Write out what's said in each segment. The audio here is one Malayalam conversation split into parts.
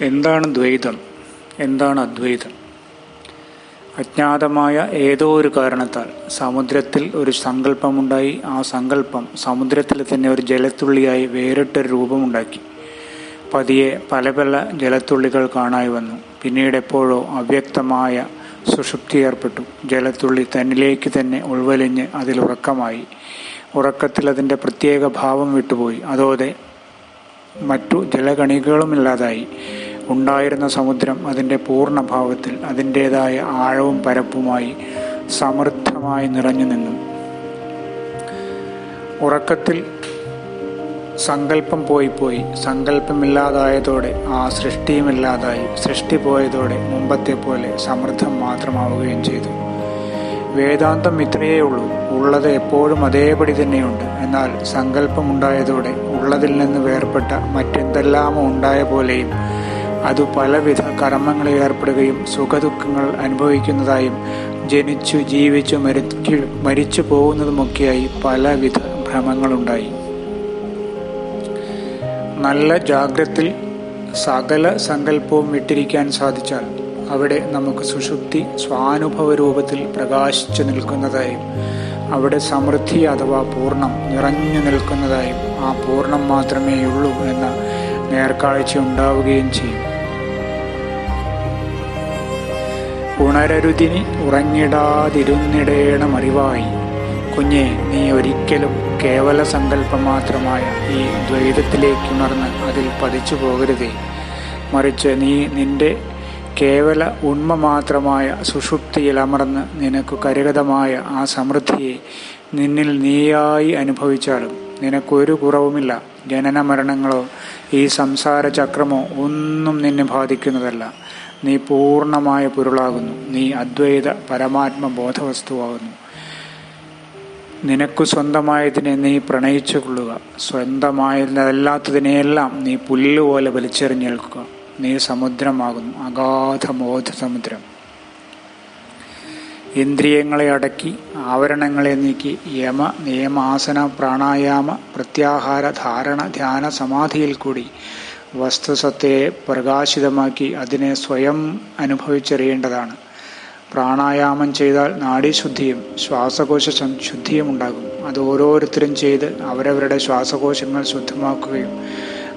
എന്താണ് ദ്വൈതം? എന്താണ് അദ്വൈതം? അജ്ഞാതമായ ഏതോ ഒരു കാരണത്താൽ സമുദ്രത്തിൽ ഒരു സങ്കല്പമുണ്ടായി. ആ സങ്കല്പം സമുദ്രത്തിൽ തന്നെ ഒരു ജലത്തുള്ളിയായി വേറിട്ടൊരു രൂപമുണ്ടാക്കി. പതിയെ പല പല ജലത്തുള്ളികൾ കാണായി വന്നു. പിന്നീട് എപ്പോഴോ അവ്യക്തമായ സുഷുപ്തി ഏർപ്പെട്ടു. ജലത്തുള്ളി തന്നിലേക്ക് തന്നെ ഉൾവലിഞ്ഞ് അതിൽ ഉറക്കമായി. ഉറക്കത്തിൽ അതിന്റെ പ്രത്യേക ഭാവം വിട്ടുപോയി. അതോടെ മറ്റു ജലകണികകളുമില്ലാതായി ഉണ്ടായിരുന്ന സമുദ്രം അതിന്റെ പൂർണഭാവത്തിൽ അതിന്റേതായ ആഴവും പരപ്പുമായി സമൃദ്ധമായി നിറഞ്ഞു നിന്നു. ഉറക്കത്തിൽ സങ്കല്പം പോയി പോയി. സങ്കല്പമില്ലാതായതോടെ ആ സൃഷ്ടിയുമില്ലാതായി. സൃഷ്ടി പോയതോടെ മുമ്പത്തെ പോലെ സമൃദ്ധം മാത്രമാവുകയും ചെയ്തു. വേദാന്തം ഇത്രയേ ഉള്ളൂ. ഉള്ളത് എപ്പോഴും അതേപടി തന്നെയുണ്ട്. എന്നാൽ സങ്കല്പമുണ്ടായതോടെ ഉള്ളതിൽ നിന്ന് വേർപെട്ട മറ്റെന്തെല്ലാമോ ഉണ്ടായ പോലെയും അത് പലവിധ കർമ്മങ്ങളിൽ ഏർപ്പെടുകയും സുഖദുഃഖങ്ങൾ അനുഭവിക്കുന്നതായും ജനിച്ചു ജീവിച്ചു മരിച്ചു മരിച്ചു പോകുന്നതുമൊക്കെയായി പലവിധ ഭ്രമങ്ങളുണ്ടായി. നല്ല ജാഗ്രത്തിൽ സകല സങ്കല്പവും വിട്ടിരിക്കാൻ സാധിച്ചാൽ അവിടെ നമുക്ക് സുഷുപ്തി സ്വാനുഭവ രൂപത്തിൽ പ്രകാശിച്ചു നിൽക്കുന്നതായും അവിടെ സമൃദ്ധി അഥവാ പൂർണം നിറഞ്ഞു നിൽക്കുന്നതായും ആ പൂർണം മാത്രമേയുള്ളൂ എന്ന നേർക്കാഴ്ച ഉണ്ടാവുകയും ചെയ്യും. ഉണരരുതിനി ഉറങ്ങിടാതിരുന്നിടേണം അറിവായി. കുഞ്ഞെ നീ ഒരിക്കലും കേവല സങ്കല്പം മാത്രമായ ഈ ദ്വൈതത്തിലേക്ക് ഉണർന്ന് അതിൽ പതിച്ചു പോകരുതേ മറിച്ച് നീ നിന്റെ കേവല ഉണ്മ മാത്രമായ സുഷുപ്തിയിൽ അമർന്ന് നിനക്ക് കരഗതമായ ആ സമൃദ്ധിയെ നിന്നിൽ നീയായി അനുഭവിച്ചാലും നിനക്കൊരു കുറവുമില്ല. ജനന മരണങ്ങളോ ഈ സംസാര ചക്രമോ ഒന്നും നിന്നെ ബാധിക്കുന്നതല്ല. നീ പൂർണമായ പൊരുളാകുന്നു. നീ അദ്വൈത പരമാത്മ ബോധവസ്തുവാകുന്നു. നിനക്കു സ്വന്തമായതിനെ നീ പ്രണയിച്ചു കൊള്ളുക സ്വന്തമായതല്ലാത്തതിനെയെല്ലാം നീ പുല്ലുപോലെ വലിച്ചെറിഞ്ഞേൽക്കുക. നീ സമുദ്രമാകുന്നു അഗാധമോധ സമുദ്രം ഇന്ദ്രിയങ്ങളെ അടക്കി ആവരണങ്ങളെ നീക്കി യമ നിയമാസന പ്രാണായാമ പ്രത്യാഹാര ധാരണ ധ്യാന സമാധിയിൽ കൂടി വസ്തുസത്തെ പ്രകാശിതമാക്കി അതിനെ സ്വയം അനുഭവിച്ചറിയേണ്ടതാണ്. പ്രാണായാമം ചെയ്താൽ നാഡീശുദ്ധിയും ശ്വാസകോശ ശുദ്ധിയും ഉണ്ടാകും. അത് ഓരോരുത്തരും ചെയ്ത് അവരവരുടെ ശ്വാസകോശങ്ങൾ ശുദ്ധമാക്കുകയും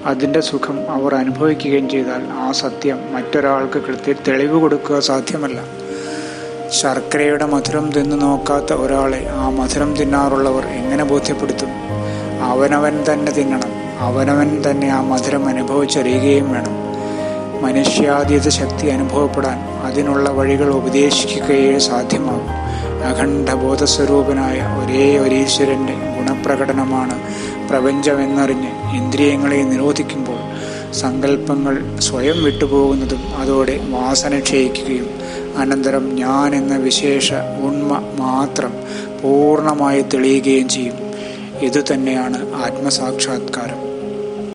അതിന്റെ സുഖം അവർ അനുഭവിക്കുകയും ചെയ്താൽ ആ സത്യം മറ്റൊരാൾക്ക് കൃത്യ തെളിവ് കൊടുക്കുക സാധ്യമല്ല. ശർക്കരയുടെ മധുരം തിന്നു നോക്കാത്ത ഒരാളെ ആ മധുരം തിന്നാറുള്ളവർ എങ്ങനെ ബോധ്യപ്പെടുത്തും? അവനവൻ തന്നെ തിന്നണം അവനവൻ തന്നെ ആ മധുരം അനുഭവിച്ചറിയുകയും വേണം. മനുഷ്യാതീത ശക്തി അനുഭവപ്പെടാൻ അതിനുള്ള വഴികൾ ഉപദേശിക്കുകയേ സാധ്യമാകും. അഖണ്ഡ ബോധസ്വരൂപനായ ഒരേ ഒരീശ്വരന്റെ ഗുണപ്രകടനമാണ് പ്രപഞ്ചമെന്നറിഞ്ഞ് ഇന്ദ്രിയങ്ങളെ നിരോധിക്കുമ്പോൾ സങ്കല്പങ്ങൾ സ്വയം വിട്ടുപോകുന്നതും അതോടെ വാസന ക്ഷയിക്കുകയും അനന്തരം ഞാൻ എന്ന വിശേഷ ഉണ്മ മാത്രം പൂർണമായി തെളിയുകയും ചെയ്യും. ഇതുതന്നെയാണ് ആത്മസാക്ഷാത്കാരം.